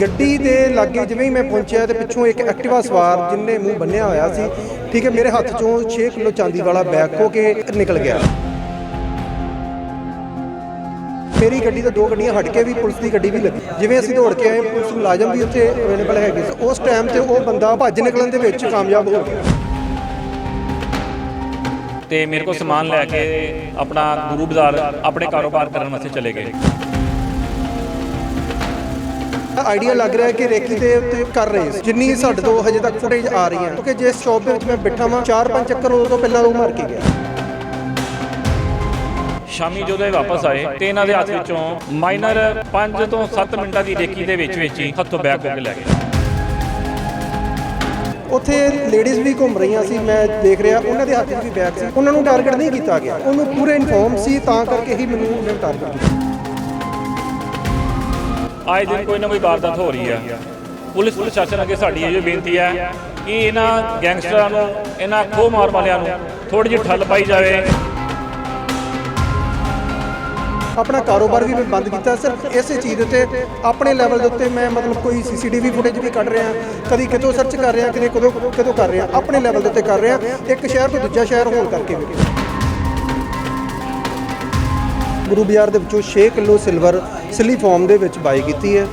ਗੱਡੀ ਦੇ ਲਾਗੇ ਜਿਵੇਂ ਹੀ ਮੈਂ ਪਹੁੰਚਿਆ ਤੇ ਪਿੱਛੋਂ ਇੱਕ ਐਕਟਿਵਾ ਸਵਾਰ ਜਿੰਨੇ ਮੂੰਹ ਬੰਨਿਆ ਹੋਇਆ ਸੀ, ਠੀਕ ਹੈ, ਮੇਰੇ ਹੱਥ ਚੋਂ 6 ਕਿਲੋ ਚਾਂਦੀ ਵਾਲਾ ਬੈਗ ਖੋ ਕੇ ਨਿਕਲ ਗਿਆ। ਮੇਰੀ ਗੱਡੀ ਤੋਂ ਦੋ ਗੱਡੀਆਂ ਹਟ ਕੇ ਵੀ ਪੁਲਿਸ ਦੀ ਗੱਡੀ ਵੀ ਲੱਗੀ। ਜਿਵੇਂ ਅਸੀਂ ਦੌੜ ਕੇ ਆਏ, ਪੁਲਿਸ ਮੁਲਾਜ਼ਮ ਵੀ ਉੱਥੇ ਅਵੇਲੇਬਲ ਹੈਗੇ ਸੀ। ਉਸ ਟਾਈਮ ਤੇ ਉਹ ਬੰਦਾ ਭੱਜ ਨਿਕਲਣ ਦੇ ਵਿੱਚ ਕਾਮਯਾਬ ਹੋ ਗਿਆ। ਤੇ ਮੇਰੇ ਕੋਲ ਸਮਾਨ ਲੈ ਕੇ ਆਪਣਾ ਗੁਰੂ ਬਾਜ਼ਾਰ, ਆਪਣੇ ਕਾਰੋਬਾਰ ਕਰਨ ਵਾਸਤੇ ਚਲੇ ਗਏ। ਆਈਡੀਆ ਲੱਗ ਰਿਹਾ ਹੈ ਕਿ ਰੇਕੀ ਦੇ ਉੱਤੇ ਕਰ ਰਹੇ ਸੀ। ਜਿੰਨੀ ਸਾਡੇ ਤੋਂ ਹਜੇ ਤੱਕ ਫੁਟੇਜ ਆ ਰਹੀ ਹੈ। ਕਿਉਂਕਿ ਜਿਸ ਸ਼ਾਪ ਦੇ ਵਿੱਚ ਮੈਂ ਬੈਠਾ ਵਾਂ ਚਾਰ ਪੰਜ ਚੱਕਰ ਉਹ ਤੋਂ ਪਹਿਲਾਂ ਉਹ ਮਾਰ ਕੇ ਗਿਆ। ਸ਼ਾਮੀ ਜਦੋਂ ਇਹ ਵਾਪਸ ਆਏ ਤੇ ਇਹਨਾਂ ਦੇ ਹੱਥ ਵਿੱਚੋਂ ਮਾਈਨਰ 5 ਤੋਂ 7 ਮਿੰਟਾਂ ਦੀ ਰੇਕੀ ਦੇ ਵਿੱਚ ਵਿੱਚ ਹੀ ਹੱਥੋਂ ਬੈਗ ਹੋ ਕੇ ਲੈ ਗਏ। ਉੱਥੇ ਲੇਡੀਜ਼ ਵੀ ਘੁੰਮ ਰਹੀਆਂ ਸੀ ਮੈਂ ਦੇਖ ਰਿਹਾ ਉਹਨਾਂ ਦੇ ਹੱਥ 'ਚ ਵੀ ਬੈਗ ਸੀ। ਉਹਨਾਂ ਨੂੰ ਟਾਰਗੇਟ ਨਹੀਂ ਕੀਤਾ ਗਿਆ। ਉਹਨੂੰ ਪੂਰੇ ਇਨਫੋਰਮ ਸੀ ਤਾਂ ਕਰਕੇ ਹੀ ਮੈਨੂੰ ਉਹਨੇ ਟਾਰਗੇਟ ਕੀਤਾ। ਆਏ ਦਿਨ ਕੋਈ ਨਾ ਕੋਈ ਵਾਰਦਾਤ ਹੋ ਰਹੀ ਆ। ਪੁਲਿਸ ਪ੍ਰਸ਼ਾਸਨ ਅੱਗੇ ਸਾਡੀ ਇਹ ਬੇਨਤੀ ਹੈ ਕਿ ਇਹਨਾਂ ਗੈਂਗਸਟਰਾਂ ਨੂੰ, ਇਹਨਾਂ ਖੋਹ ਮਾਰ ਵਾਲਿਆਂ ਨੂੰ ਥੋੜੀ ਜਿਹੀ ਠੱਲ ਪਾਈ ਜਾਵੇ। ਆਪਣਾ ਕਾਰੋਬਾਰ ਵੀ ਮੈਂ ਬੰਦ ਕੀਤਾ ਸਿਰਫ ਇਸੇ ਚੀਜ਼ ਦੇ ਉੱਤੇ ਆਪਣੇ ਲੈਵਲ ਦੇ ਉੱਤੇ ਮੈਂ ਮਤਲਬ ਕੋਈ ਸੀਸੀਟੀਵੀ ਫੁਟੇਜ ਵੀ ਕੱਢ ਰਿਹਾ, ਕਦੀ ਕਿਤੋਂ ਸਰਚ ਕਰ ਰਿਹਾ, ਕਦੇ ਕਦੋਂ ਕਦੋਂ ਕਰ ਰਿਹਾ, ਆਪਣੇ ਲੈਵਲ ਦੇ ਉੱਤੇ ਕਰ ਰਿਹਾ, ਇੱਕ ਸ਼ਹਿਰ ਤੋਂ ਦੂਜਾ ਸ਼ਹਿਰ ਹੋਣ ਕਰਕੇ ਵੀ। ਗੁਰੂ ਬਾਜ਼ਾਰ ਦੇ ਵਿੱਚੋਂ 6 ਕਿਲੋ ਸਿਲਵਰ ਸਿਲੀ ਫਾਰਮ ਦੇ ਵਿੱਚ ਬਾਈ ਕੀਤੀ ਹੈ।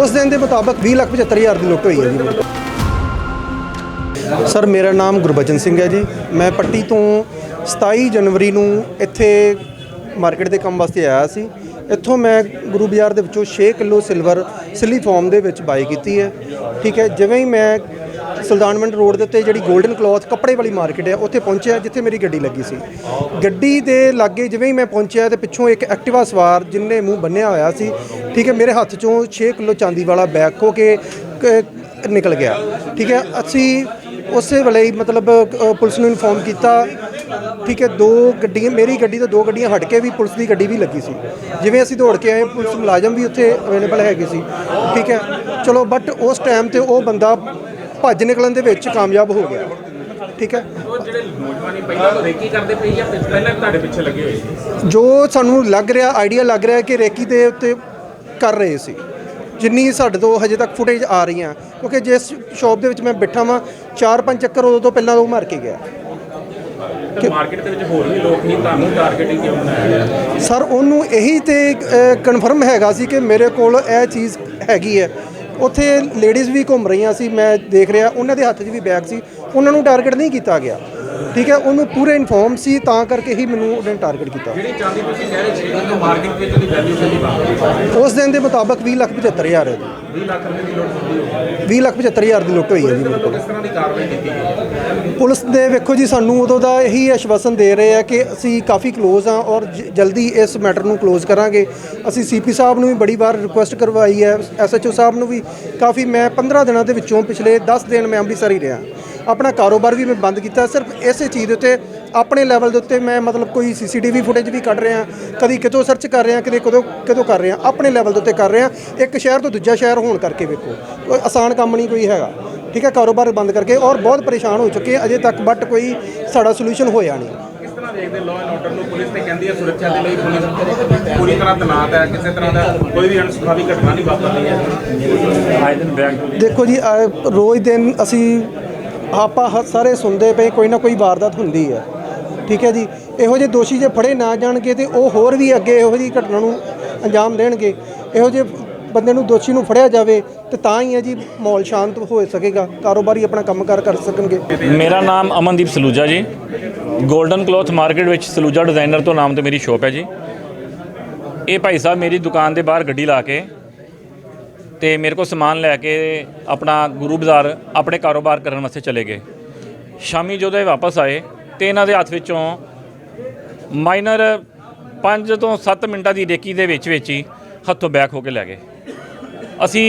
ਉਸ ਦਿਨ ਦੇ ਮੁਤਾਬਕ 2,75,000 ਦੀ ਲੁੱਟ ਹੋਈ ਹੈ ਜੀ। ਸਰ ਮੇਰਾ ਨਾਮ ਗੁਰਬਚਨ ਸਿੰਘ ਹੈ ਜੀ। ਮੈਂ ਪੱਟੀ ਤੋਂ 27 ਜਨਵਰੀ ਨੂੰ ਇੱਥੇ ਮਾਰਕੀਟ ਦੇ ਕੰਮ ਵਾਸਤੇ ਆਇਆ ਸੀ। ਇੱਥੋਂ ਮੈਂ ਗੁਰੂ ਬਾਜ਼ਾਰ ਦੇ ਵਿੱਚੋਂ 6 ਕਿਲੋ ਸਿਲਵਰ ਸਿਲੀ ਫਾਰਮ ਦੇ ਵਿੱਚ ਬਾਈ ਕੀਤੀ ਹੈ। ਠੀਕ ਹੈ ਜਿਵੇਂ ਹੀ ਮੈਂ ਸੁਲਤਾਨਵੰਡ ਰੋਡ ਦੇ ਉੱਤੇ ਜਿਹੜੀ 골ਡਨ ਕਲੌਥ ਕੱਪੜੇ ਵਾਲੀ ਮਾਰਕੀਟ ਹੈ, ਉੱਥੇ ਪਹੁੰਚਿਆ ਜਿੱਥੇ ਮੇਰੀ ਗੱਡੀ ਲੱਗੀ ਸੀ। ਗੱਡੀ ਦੇ ਲਾਗੇ ਜਿਵੇਂ ਹੀ ਮੈਂ ਪਹੁੰਚਿਆ ਤੇ ਪਿੱਛੋਂ ਇੱਕ ਐਕਟਿਵਾ ਸਵਾਰ ਜਿੰਨੇ ਮੂੰਹ ਬੰਨਿਆ ਹੋਇਆ ਸੀ, ਠੀਕ ਹੈ, ਮੇਰੇ ਹੱਥ ਚੋਂ 6 ਕਿਲੋ ਚਾਂਦੀ ਵਾਲਾ ਬੈਗ ਖੋ ਕੇ ਕ- ਨਿਕਲ ਗਿਆ, ਠੀਕ ਹੈ, ਅਸੀਂ ਉਸੇ ਵੇਲੇ ਹੀ ਮਤਲਬ ਪੁਲਿਸ ਨੂੰ ਇਨਫੋਰਮ ਕੀਤਾ, ਠੀਕ ਹੈ, ਦੋ ਗੱਡੀਆਂ, ਮੇਰੀ ਗੱਡੀ ਤੋਂ ਦੋ ਗੱਡੀਆਂ ਹਟ ਕੇ ਵੀ ਪੁਲਿਸ ਦੀ ਗੱਡੀ ਵੀ ਲੱਗੀ ਸੀ। ਜਿਵੇਂ ਅਸੀਂ ਦੌੜ ਕੇ ਆਏ, ਪੁਲਿਸ ਮੁਲਾਜ਼ਮ ਵੀ ਉੱਥੇ ਅਵੇਲੇਬਲ ਹੈਗੇ ਸੀ, ਠੀਕ ਹੈ, ਚਲੋ ਬਟ ਉਸ ਟਾਈਮ ਤੇ ਉਹ ਬੰਦਾ ਭੱਜ ਨਿਕਲਣ ਦੇ ਵਿੱਚ ਕਾਮਯਾਬ ਹੋ ਗਿਆ। ਠੀਕ ਹੈ? ਉਹ ਜਿਹੜੇ ਨੌਜਵਾਨੀ ਪਹਿਲਾਂ ਤੋਂ ਰੇਕੀ ਕਰਦੇ ਪਈ ਜਾਂ ਪਿੱਛ- ਪਹਿਲਾਂ ਵੀ ਤੁਹਾਡੇ ਪਿੱਛੇ ਲੱਗੇ ਹੋਏ ਸੀ? ਜੋ ਸਾਨੂੰ ਲੱਗ ਰਿਹਾ ਆਈਡੀਆ ਲੱਗ ਰਿਹਾ ਕਿ ਰੇਕੀ ਦੇ ਉੱਤੇ ਕਰ ਰਹੇ ਸੀ। ਜਿੰਨੀ ਸਾਡੇ ਤੋਂ ਹਜੇ ਤੱਕ ਫੁਟੇਜ ਆ ਰਹੀਆਂ। ਕਿਉਂਕਿ ਜਿਸ ਸ਼ਾਪ ਦੇ ਵਿੱਚ ਮੈਂ ਬੈਠਾ ਵਾਂ ਚਾਰ ਪੰਜ ਚੱਕਰ ਉਦੋਂ ਤੋਂ ਪਹਿਲਾਂ ਉਹ ਮਾਰ ਕੇ ਗਿਆ। ਤੇ ਮਾਰਕੀਟ ਦੇ ਵਿੱਚ ਹੋਰ ਵੀ ਲੋਕ ਨਹੀਂ ਤੁਹਾਨੂੰ ਟਾਰਗੇਟਿੰਗ ਕਿਉਂ ਬਣਾਇਆ ਗਿਆ? ਸਰ ਉਹਨੂੰ ਇਹੀ ਤੇ ਕਨਫਰਮ ਹੈਗਾ ਸੀ ਕਿ ਮੇਰੇ ਕੋਲ ਇਹ ਚੀਜ਼ ਹੈਗੀ ਹੈ। ਉੱਥੇ ਲੇਡੀਜ਼ ਵੀ ਘੁੰਮ ਰਹੀਆਂ ਸੀ, ਮੈਂ ਦੇਖ ਰਿਹਾ, ਉਹਨਾਂ ਦੇ ਹੱਥ 'ਚ ਵੀ ਬੈਗ ਸੀ। ਉਹਨਾਂ ਨੂੰ ਟਾਰਗੇਟ ਨਹੀਂ ਕੀਤਾ ਗਿਆ। ਠੀਕ ਹੈ ਉਹਨੂੰ ਪੂਰੇ ਇਨਫੋਰਮ ਸੀ ਤਾਂ ਕਰਕੇ ਹੀ ਮੈਨੂੰ ਉਹਨੇ ਟਾਰਗੇਟ ਕੀਤਾ। ਉਸ ਦਿਨ ਦੇ ਮੁਤਾਬਕ 20 ਲੱਖ 75000 ਹੈ 20 ਲੱਖ ਰੁਪਏ ਦੀ ਲੁੱਟ ਹੋਈ 20 ਲੱਖ 75000 ਦੀ ਲੁੱਟ ਹੋਈ ਹੈ ਜੀ ਮੇਰੇ ਕੋਲ ਪੁਲਿਸ ਦੇ ਵੇਖੋ ਜੀ ਸਾਨੂੰ ਉਦੋਂ ਦਾ ਇਹੀ ਆਸ਼ਵਾਸਨ ਦੇ ਰਹੇ ਆ ਕਿ ਅਸੀਂ ਕਾਫੀ ਕਲੋਜ਼ ਆ ਔਰ ਜਲਦੀ ਇਸ ਮੈਟਰ ਨੂੰ ਕਲੋਜ਼ ਕਰਾਂਗੇ। ਅਸੀਂ ਸੀਪੀ ਸਾਹਿਬ ਨੂੰ ਵੀ ਬੜੀ ਵਾਰ ਰਿਕੁਐਸਟ ਕਰਵਾਈ ਹੈ ਐਸਐਚਓ ਸਾਹਿਬ ਨੂੰ ਵੀ। ਕਾਫੀ ਮੈਂ 15 ਦਿਨਾਂ ਦੇ ਵਿੱਚੋਂ ਪਿਛਲੇ 10 ਦਿਨ ਮੈਂ ਅੰਮ੍ਰਿਤਸਰ ਹੀ ਰਿਹਾ। ਆਪਣਾ ਕਾਰੋਬਾਰ ਵੀ ਮੈਂ ਬੰਦ ਕੀਤਾ। ਸਿਰਫ ਇਸੇ ਚੀਜ਼ ਦੇ ਉੱਤੇ ਆਪਣੇ ਲੈਵਲ ਦੇ ਉੱਤੇ ਮੈਂ ਮਤਲਬ ਕੋਈ ਸੀਸੀਟੀਵੀ ਫੁਟੇਜ ਵੀ ਕੱਢ ਰਿਹਾ ਕਦੀ ਕਿਤੋਂ ਸਰਚ ਕਰ ਰਿਹਾ ਕਦੇ ਕਦੋਂ ਕਿਤੋਂ ਕਰ ਰਿਹਾ ਆਪਣੇ ਲੈਵਲ ਦੇ ਉੱਤੇ ਕਰ ਰਿਹਾ। ਇੱਕ ਸ਼ਹਿਰ ਤੋਂ ਦੂਜਾ ਸ਼ਹਿਰ ਹੋਣ ਕਰਕੇ ਵੇਖੋ ਕੋਈ ਆਸਾਨ ਕੰਮ ਨਹੀਂ ਕੋਈ ਹੈਗਾ। ਠੀਕ ਹੈ ਕਾਰੋਬਾਰ ਬੰਦ ਕਰਕੇ ਔਰ ਬਹੁਤ ਪਰੇਸ਼ਾਨ ਹੋ ਚੁੱਕੇ ਅਜੇ ਤੱਕ ਬਟ ਕੋਈ ਸਾਡਾ ਸੋਲੂਸ਼ਨ ਹੋਇਆ ਨਹੀਂ। ਤਰ੍ਹਾਂ ਦੇਖਦੇ ਲਾਅ ਐਂਡ ਆਰਡਰ ਨੂੰ ਪੁਲਿਸ ਤੇ ਕਹਿੰਦੀ ਹੈ ਸੁਰੱਖਿਆ ਦੇ ਲਈ ਪੁਲਿਸ ਪੂਰੀ ਤਰ੍ਹਾਂ ਤੈਨਾਤ ਹੈ ਕਿਸੇ ਤਰ੍ਹਾਂ ਦਾ ਕੋਈ ਵੀ ਅਣਸੁਖਾਵੀ ਘਟਨਾ ਨਹੀਂ ਵਾਪਰਦੀ ਹੈ। ਆਏ ਦਿਨ ਬੈਗ ਦੇਖੋ ਜੀ ਰੋਜ਼ ਦਿਨ ਅਸੀਂ ਆਪਾਂ ਹ- ਸਾਰੇ ਸੁਣਦੇ ਪਏ, ਕੋਈ ਨਾ ਕੋਈ ਵਾਰਦਾਤ ਹੁੰਦੀ ਹੈ। ਠੀਕ ਹੈ ਜੀ? ਇਹੋ ਜਿਹੇ ਦੋਸ਼ੀ ਜੇ ਫੜੇ ਨਾ ਜਾਣਗੇ ਤੇ ਉਹ ਹੋਰ ਵੀ ਅੱਗੇ ਇਹੋ ਜਿਹੀ ਘਟਨਾ ਨੂੰ ਅੰਜਾਮ ਦੇਣਗੇ। ਇਹੋ ਜਿਹੇ ਬੰਦੇ ਨੂੰ ਦੋਸ਼ੀ ਨੂੰ ਫੜਿਆ ਜਾਵੇ ਤੇ ਤਾਂ ਹੀ ਹੈ ਜੀ ਮਾਹੌਲ ਸ਼ਾਂਤ ਹੋ ਸਕੇਗਾ। ਕਾਰੋਬਾਰੀ ਆਪਣਾ ਕੰਮਕਾਰ ਕਰ ਸਕਣਗੇ। ਮੇਰਾ ਨਾਮ ਅਮਨਦੀਪ ਸਲੂਜਾ ਜੀ। 골ਡਨ ਕਲੋਥ ਮਾਰਕੀਟ ਵਿੱਚ ਸਲੂਜਾ ਡਿਜ਼ਾਈਨਰ ਤੋਂ ਨਾਮ ਤੇ ਮੇਰੀ ਸ਼ੋਪ ਹੈ ਜੀ। ਇਹ ਭਾਈ ਸਾਹਿਬ ਮੇਰੀ ਦੁਕਾਨ ਦੇ ਬਾਹਰ ਗੱਡੀ ਲਾ ਕੇ ਤੇ ਮੇਰੇ ਕੋਲ ਸਮਾਨ ਲੈ ਕੇ ਆਪਣਾ ਗੁਰੂ ਬਾਜ਼ਾਰ, ਆਪਣੇ ਕਾਰੋਬਾਰ ਕਰਨ ਵਾਸਤੇ ਚਲੇ ਗਏ। ਸ਼ਾਮੀ ਜਦੋਂ ਇਹ ਵਾਪਸ ਆਏ ਤੇ ਇਹਨਾਂ ਦੇ ਹੱਥ ਵਿੱਚੋਂ ਮਾਈਨਰ 5 ਤੋਂ 7 ਮਿੰਟਾਂ ਦੀ ਰੇਕੀ ਦੇ ਵਿੱਚ ਵਿੱਚ ਹੀ ਹੱਥੋਂ ਬੈਕ ਹੋ ਕੇ ਲੈ ਗਏ। ਅਸੀਂ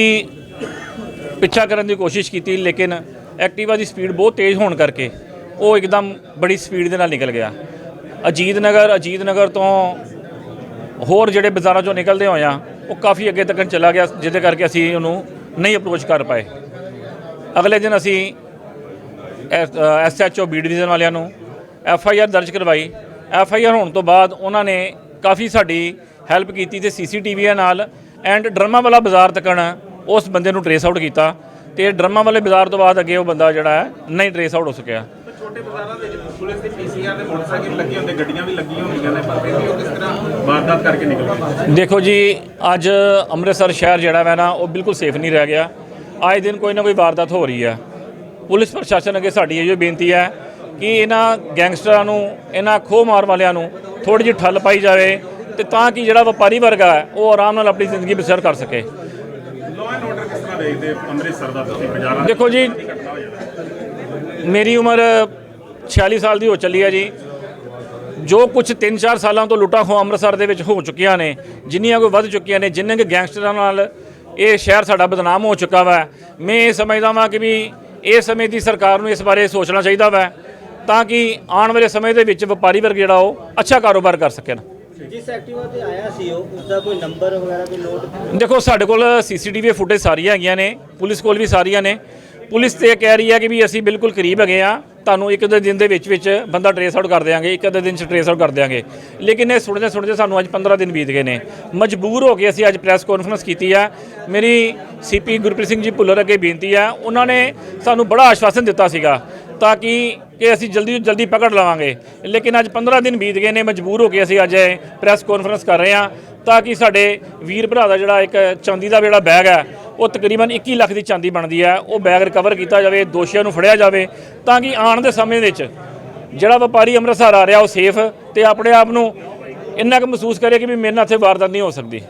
ਪਿੱਛਾ ਕਰਨ ਦੀ ਕੋਸ਼ਿਸ਼ ਕੀਤੀ, ਲੇਕਿਨ ਐਕਟਿਵਾ ਦੀ ਸਪੀਡ ਬਹੁਤ ਤੇਜ਼ ਹੋਣ ਕਰਕੇ ਉਹ ਇੱਕਦਮ ਬੜੀ ਸਪੀਡ ਦੇ ਨਾਲ ਨਿਕਲ ਗਿਆ। ਅਜੀਤ ਨਗਰ ਅਜੀਤ ਨਗਰ ਤੋਂ ਹੋਰ ਜਿਹੜੇ ਬਾਜ਼ਾਰਾਂ ਚੋਂ ਨਿਕਲਦੇ ਹੋਏ ਹੋਇਆ ਉਹ ਕਾਫੀ ਅੱਗੇ ਤੱਕ ਚਲਾ ਗਿਆ, ਜਿਹਦੇ ਕਰਕੇ ਅਸੀਂ ਉਹਨੂੰ ਨਹੀਂ ਅਪਰੋਚ ਕਰ ਪਾਏ। ਅਗਲੇ ਦਿਨ ਅਸੀਂ ਐਸਐਚਓ ਬੀ ਡਿਵੀਜ਼ਨ ਵਾਲਿਆਂ ਨੂੰ ਐਫ ਆਈ ਆਰ ਦਰਜ ਕਰਵਾਈ। ਐਫ ਆਈ ਆਰ ਹੋਣ ਤੋਂ ਬਾਅਦ ਉਹਨਾਂ ਨੇ ਕਾਫੀ ਸਾਡੀ ਹੈਲਪ ਕੀਤੀ ਤੇ ਸੀਸੀਟੀਵੀਆਂ ਨਾਲ ਐਂਡ ਡਰਮਾ ਵਾਲਾ ਬਾਜ਼ਾਰ ਤੱਕਣ ਉਸ ਬੰਦੇ ਨੂੰ ਟਰੇਸ ਆਊਟ ਕੀਤਾ ਤੇ ਡਰਮਾ ਵਾਲੇ ਬਾਜ਼ਾਰ ਤੋਂ ਬਾਅਦ ਅੱਗੇ ਉਹ ਬੰਦਾ ਜਿਹੜਾ ਹੈ ਨਹੀਂ ਟਰੇਸ ਆਊਟ ਹੋ ਸਕਿਆ। ਛੋਟੇ ਬਾਜ਼ਾਰਾਂ ਦੇ ਵਿੱਚ ਪੁਲਿਸ ਦੀ ਪੀਸੀਆਰ ਦੇ ਮੋਟਰਸਾਈਕਲ ਲੱਗੇ ਹੁੰਦੇ ਗੱਡੀਆਂ ਵੀ ਲੱਗੀਆਂ ਹੁੰਦੀਆਂ ਨੇ ਪਰ ਫਿਰ ਵੀ ਉਹ ਕਿਸ ਤਰ੍ਹਾਂ ਵਾਰਦਾਤ ਕਰਕੇ ਨਿਕਲ ਗਏ? ਦੇਖੋ ਜੀ ਅੱਜ ਅੰਮ੍ਰਿਤਸਰ ਸ਼ਹਿਰ ਜਿਹੜਾ ਹੈ ਨਾ ਉਹ ਬਿਲਕੁਲ ਸੇਫ ਨਹੀਂ ਰਹਿ ਗਿਆ। ਆਏ ਦਿਨ ਕੋਈ ਨਾ ਕੋਈ ਵਾਰਦਾਤ ਹੋ ਰਹੀ ਹੈ ਪੁਲਿਸ ਪ੍ਰਸ਼ਾਸਨ ਅੱਗੇ ਸਾਡੀ ਇਹੋ ਬੇਨਤੀ ਹੈ ਕਿ ਇਹਨਾਂ ਗੈਂਗਸਟਰਾਂ ਨੂੰ ਇਹਨਾਂ ਖੋਹ ਮਾਰ ਵਾਲਿਆਂ ਨੂੰ ਥੋੜੀ ਜਿਹੀ ਠੱਲ ਪਾਈ ਜਾਵੇ ਤੇ ਤਾਂ ਕਿ ਜਿਹੜਾ ਵਪਾਰੀ ਵਰਗ ਹੈ ਉਹ ਆਰਾਮ ਨਾਲ ਆਪਣੀ ਜ਼ਿੰਦਗੀ ਬਸਰ ਕਰ ਸਕੇ। ਲਾਅ ਐਂਡ ਆਰਡਰ ਕਿਸ ਤਰ੍ਹਾਂ ਦੇਖਦੇ ਅੰਮ੍ਰਿਤਸਰ ਦਾ ਤੁਸੀਂ ਬਾਜ਼ਾਰਾਂ ਦੇਖੋ ਜੀ ਮੇਰੀ ਉਮਰ 46 ਸਾਲ ਦੀ ਹੋ ਚੱਲੀ ਹੈ ਜੀ। ਜੋ ਕੁਝ 3-4 ਸਾਲਾਂ ਤੋਂ ਲੁੱਟਾਂ ਖੋਹ ਅੰਮ੍ਰਿਤਸਰ ਦੇ ਵਿੱਚ ਹੋ ਚੁੱਕੀਆਂ ਨੇ ਜਿੰਨੀਆਂ ਕੋਈ ਵੱਧ ਚੁੱਕੀਆਂ ਨੇ ਜਿੰਨੇ ਕਿ ਗੈਂਗਸਟਰਾਂ ਨਾਲ ਇਹ ਸ਼ਹਿਰ ਸਾਡਾ ਬਦਨਾਮ ਹੋ ਚੁੱਕਾ ਵਾ। ਮੈਂ ਇਹ ਸਮਝਦਾ ਵਾਂ ਕਿ ਵੀ ਇਸ ਸਮੇਂ ਦੀ ਸਰਕਾਰ ਨੂੰ ਇਸ ਬਾਰੇ ਸੋਚਣਾ ਚਾਹੀਦਾ ਵਾ ਤਾਂ ਕਿ ਆਉਣ ਵਾਲੇ ਸਮੇਂ ਦੇ ਵਿੱਚ ਵਪਾਰੀ ਵਰਗ ਜਿਹੜਾ ਉਹ ਅੱਛਾ ਕਾਰੋਬਾਰ ਕਰ ਸਕਣ ਜਿਸ ਐਕਟਿਵਾ ਤੇ ਆਇਆ ਸੀ ਉਹ ਉਸ ਦਾ ਕੋਈ ਨੰਬਰ ਵਗੈਰਾ ਕੋਈ ਨੋਟ? ਦੇਖੋ ਸਾਡੇ ਕੋਲ ਸੀਸੀਟੀਵੀ ਫੁਟੇਜ ਸਾਰੀਆਂ ਹੈਗੀਆਂ ਨੇ ਪੁਲਿਸ ਕੋਲ ਵੀ ਸਾਰੀਆਂ ਨੇ। ਪੁਲਿਸ ਤੇ ਇਹ ਕਹਿ ਰਹੀ ਹੈ ਕਿ ਵੀ ਅਸੀਂ ਬਿਲਕੁਲ ਕਰੀਬ ਹੈਗੇ ਆ ਤੁਹਾਨੂੰ ਇੱਕ ਦੋ ਦਿਨ ਦੇ ਵਿੱਚ ਵਿੱਚ ਬੰਦਾ ਟਰੇਸ ਆਊਟ ਕਰ ਦਿਆਂਗੇ, ਇੱਕ ਅੱਧੇ ਦਿਨ ਚ ਟਰੇਸ ਆਊਟ ਕਰ ਦਿਆਂਗੇ। ਲੇਕਿਨ ਇਹ ਸੁਣਦੇ ਸੁਣਦੇ ਸਾਨੂੰ ਅੱਜ 15 ਦਿਨ ਬੀਤ ਗਏ ਨੇ। ਮਜਬੂਰ ਹੋ ਕੇ ਅਸੀਂ ਅੱਜ ਪ੍ਰੈਸ ਕਾਨਫਰੰਸ ਕੀਤੀ ਆ। ਮੇਰੀ ਸੀਪੀ ਗੁਰਪ੍ਰੀਤ ਸਿੰਘ ਜੀ ਭੁੱਲਰ ਅੱਗੇ ਬੇਨਤੀ ਆ, ਉਹਨਾਂ ਨੇ ਸਾਨੂੰ ਬੜਾ ਆਸ਼ਵਾਸਨ ਦਿੱਤਾ ਸੀਗਾ ਤਾਂ ਕਿ ਕਿ ਅਸੀਂ ਜਲਦੀ ਤੋਂ ਜਲਦੀ ਪਕੜ ਲਵਾਂਗੇ। ਲੇਕਿਨ ਅੱਜ 15 ਦਿਨ ਬੀਤ ਗਏ ਨੇ, ਮਜਬੂਰ ਹੋ ਕੇ ਅਸੀਂ ਅੱਜ ਪ੍ਰੈਸ ਕਾਨਫਰੰਸ ਕਰ ਰਹੇ ਹਾਂ ਤਾਂ ਕਿ ਸਾਡੇ ਵੀਰ ਭਰਾ ਦਾ ਜਿਹੜਾ ਇੱਕ ਚਾਂਦੀ ਦਾ ਜਿਹੜਾ ਬੈਗ ਹੈ ਉਹ ਤਕਰੀਬਨ 21 ਲੱਖ ਦੀ ਚਾਂਦੀ ਬਣਦੀ ਹੈ। ਉਹ ਬੈਗ ਰਿਕਵਰ ਕੀਤਾ ਜਾਵੇ, ਦੋਸ਼ੀਆਂ ਨੂੰ ਫੜਿਆ ਜਾਵੇ, ਤਾਂ ਕਿ ਆਉਣ ਦੇ ਸਮੇਂ ਵਿੱਚ ਜਿਹੜਾ ਵਪਾਰੀ ਅੰਮ੍ਰਿਤਸਰ ਆ ਰਿਹਾ ਉਹ ਸੇਫ ਤੇ ਆਪਣੇ ਆਪ ਨੂੰ ਇੰਨਾ ਕੁ ਮਹਿਸੂਸ ਕਰੇ ਕਿ ਵੀ ਮੇਰੇ ਨਾਲ ਇੱਥੇ ਵਾਰਦਾਤ ਨਹੀਂ ਹੋ ਸਕਦੀ।